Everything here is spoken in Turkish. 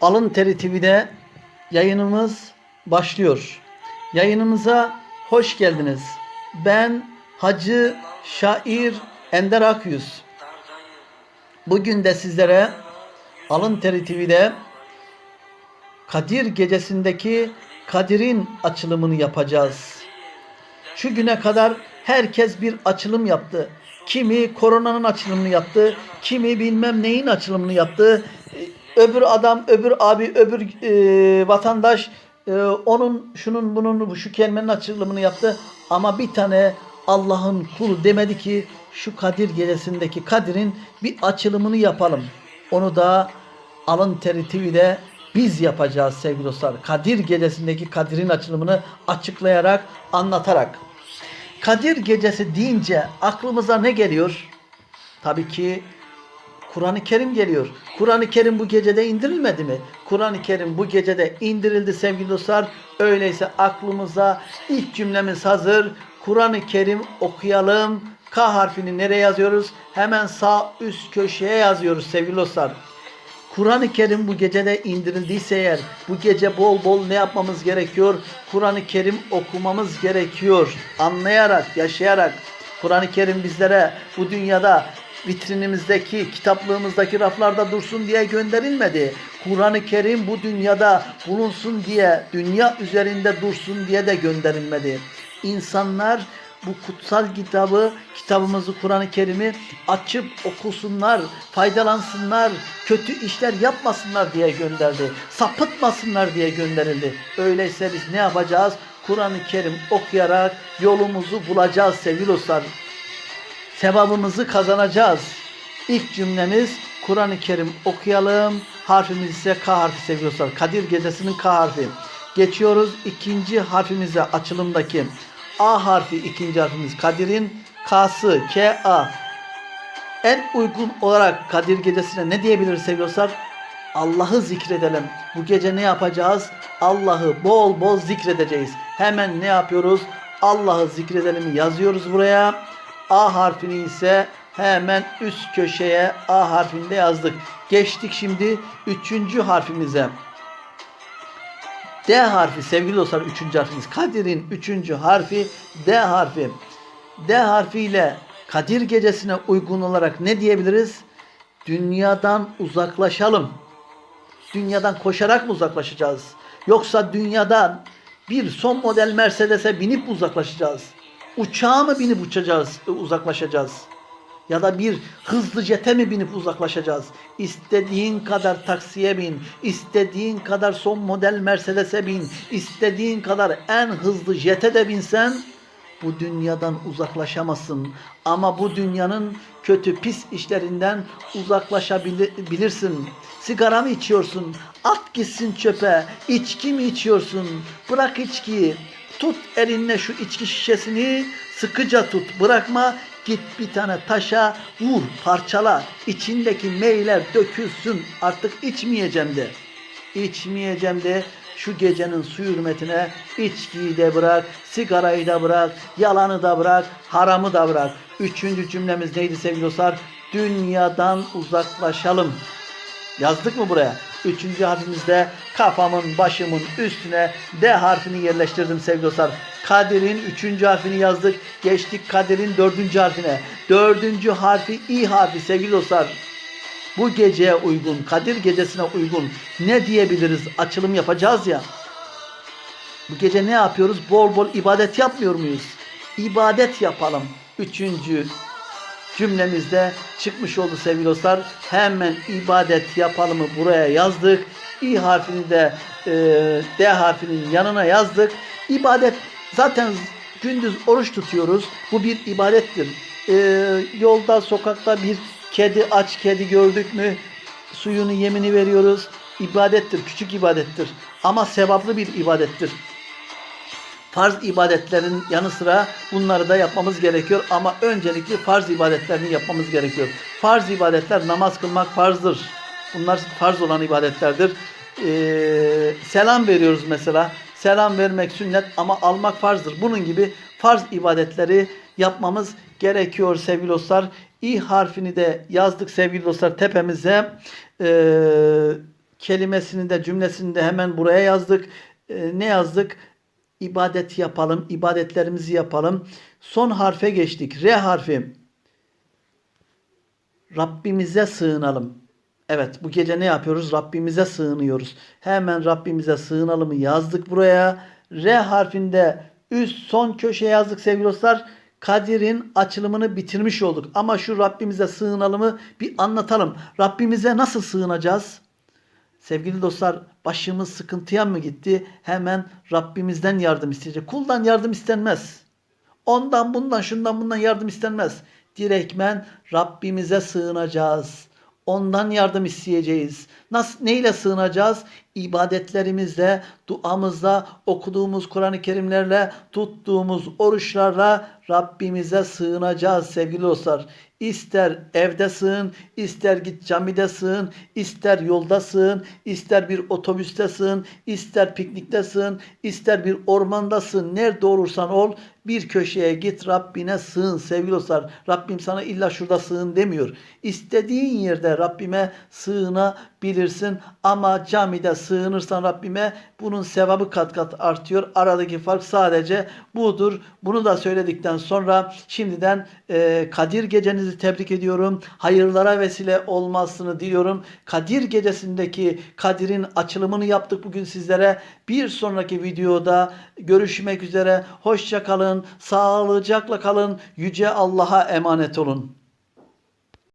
Alın Teri TV'de yayınımız başlıyor. Yayınımıza hoş geldiniz. Ben Hacı Şair Ender Akyüz. Bugün de sizlere Alın Teri TV'de Kadir gecesindeki Kadir'in açılımını yapacağız. Şu güne kadar herkes bir açılım yaptı. Kimi koronanın açılımını yaptı, kimi bilmem neyin açılımını yaptı. Öbür adam, öbür abi, öbür e, vatandaş e, onun, şunun, bunun, şu kelimenin açılımını yaptı. Ama bir tane Allah'ın kulu demedi ki şu Kadir gecesindeki Kadir'in bir açılımını yapalım. Onu da Alın Teri TV'de biz yapacağız sevgili dostlar. Kadir gecesindeki Kadir'in açılımını açıklayarak, anlatarak. Kadir gecesi deyince aklımıza ne geliyor? Tabii ki Kur'an-ı Kerim geliyor. Kur'an-ı Kerim bu gecede indirilmedi mi? Kur'an-ı Kerim bu gecede indirildi sevgili dostlar. Öyleyse aklımıza ilk cümlemiz hazır. Kur'an-ı Kerim okuyalım. K harfini nereye yazıyoruz? Hemen sağ üst köşeye yazıyoruz sevgili dostlar. Kur'an-ı Kerim bu gecede indirildiyse eğer bu gece bol bol ne yapmamız gerekiyor? Kur'an-ı Kerim okumamız gerekiyor. Anlayarak, yaşayarak. Kur'an-ı Kerim bizlere bu dünyada vitrinimizdeki, kitaplığımızdaki raflarda dursun diye gönderilmedi. Kur'an-ı Kerim bu dünyada bulunsun diye, dünya üzerinde dursun diye de gönderilmedi. İnsanlar bu kutsal kitabı, kitabımızı Kur'an-ı Kerim'i açıp okusunlar, faydalansınlar, kötü işler yapmasınlar diye gönderdi. Sapıtmasınlar diye gönderildi. Öyleyse biz ne yapacağız? Kur'an-ı Kerim okuyarak yolumuzu bulacağız sevgili dostlar. Sevabımızı kazanacağız. İlk cümlemiz Kur'an-ı Kerim okuyalım. Harfimiz ise K harfi dostlar. Kadir gecesinin K harfi. Geçiyoruz ikinci harfimize açılımdaki. A harfi ikinci harfimiz Kadir'in K'sı K A. En uygun olarak Kadir gecesine ne diyebiliriz seviyorlar? Allah'ı zikredelim. Bu gece ne yapacağız? Allah'ı bol bol zikredeceğiz. Hemen ne yapıyoruz? Allah'ı zikredelim yazıyoruz buraya. A harfini ise hemen üst köşeye A harfinde yazdık. Geçtik şimdi üçüncü harfimize. D harfi sevgili dostlar üçüncü harfimiz. Kadir'in üçüncü harfi D harfi. D harfiyle Kadir gecesine uygun olarak ne diyebiliriz? Dünyadan uzaklaşalım. Dünyadan koşarak mı uzaklaşacağız? Yoksa dünyadan bir son model Mercedes'e binip uzaklaşacağız? Uçağa mı binip uçacağız, uzaklaşacağız? Ya da bir hızlı jete mi binip uzaklaşacağız? İstediğin kadar taksiye bin, istediğin kadar son model Mercedes'e bin, istediğin kadar en hızlı jete de binsen bu dünyadan uzaklaşamazsın. Ama bu dünyanın kötü pis işlerinden uzaklaşabilirsin. Sigara mı içiyorsun? At gitsin çöpe. İçki mi içiyorsun? Bırak içkiyi. Tut elinle şu içki şişesini sıkıca tut. Bırakma. Git bir tane taşa vur, parçala. İçindeki meyler dökülsün. Artık içmeyeceğim de. İçmeyeceğim de şu gecenin su hürmetine içkiyi de bırak, sigarayı da bırak, yalanı da bırak, haramı da bırak. Üçüncü cümlemiz neydi sevgili dostlar? Dünyadan uzaklaşalım. Yazdık mı buraya? Üçüncü harfimizde kafamın başımın üstüne D harfini yerleştirdim sevgili dostlar. Kadir'in üçüncü harfini yazdık. Geçtik Kadir'in dördüncü harfine. Dördüncü harfi İ harfi sevgili dostlar. Bu geceye uygun, Kadir gecesine uygun ne diyebiliriz? Açılım yapacağız ya. Bu gece ne yapıyoruz? Bol bol ibadet yapmıyor muyuz? İbadet yapalım. Üçüncü cümlemizde çıkmış oldu sevgili dostlar. Hemen ibadet yapalımı buraya yazdık. İ harfini de e, D harfinin yanına yazdık. İbadet zaten gündüz oruç tutuyoruz. Bu bir ibadettir. E, yolda, sokakta bir kedi, aç kedi gördük mü suyunu yemini veriyoruz. İbadettir, küçük ibadettir. Ama sevaplı bir ibadettir farz ibadetlerin yanı sıra bunları da yapmamız gerekiyor. Ama öncelikli farz ibadetlerini yapmamız gerekiyor. Farz ibadetler namaz kılmak farzdır. Bunlar farz olan ibadetlerdir. Ee, selam veriyoruz mesela. Selam vermek sünnet ama almak farzdır. Bunun gibi farz ibadetleri yapmamız gerekiyor sevgili dostlar. İ harfini de yazdık sevgili dostlar tepemize. Ee, kelimesini de cümlesini de hemen buraya yazdık. Ee, ne yazdık? İbadet yapalım, ibadetlerimizi yapalım. Son harfe geçtik. R harfi. Rabbimize sığınalım. Evet bu gece ne yapıyoruz? Rabbimize sığınıyoruz. Hemen Rabbimize sığınalımı yazdık buraya. R harfinde üst son köşeye yazdık sevgili dostlar. Kadir'in açılımını bitirmiş olduk. Ama şu Rabbimize sığınalımı bir anlatalım. Rabbimize nasıl sığınacağız? Sevgili dostlar başımız sıkıntıya mı gitti? Hemen Rabbimizden yardım isteyecek. Kuldan yardım istenmez. Ondan bundan şundan bundan yardım istenmez. Direktmen Rabbimize sığınacağız. Ondan yardım isteyeceğiz. Nasıl neyle sığınacağız? İbadetlerimizle, duamızla, okuduğumuz Kur'an-ı Kerimlerle, tuttuğumuz oruçlarla Rabbimize sığınacağız sevgili dostlar. İster evde sığın, ister git camide sığın, ister yolda sığın, ister bir otobüste sığın, ister piknikte sığın, ister bir ormanda sığın. Nerede olursan ol bir köşeye git Rabbine sığın sevgili dostlar. Rabbim sana illa şurada sığın demiyor. İstediğin yerde Rabbime sığınabilirsin ama camide sığınırsan Rabbime bunun sevabı kat kat artıyor. Aradaki fark sadece budur. Bunu da söyledikten sonra şimdiden e, Kadir gecenizi tebrik ediyorum. Hayırlara vesile olmasını diliyorum. Kadir gecesindeki Kadir'in açılımını yaptık bugün sizlere. Bir sonraki videoda görüşmek üzere. Hoşça kalın. Sağlıcakla kalın. Yüce Allah'a emanet olun.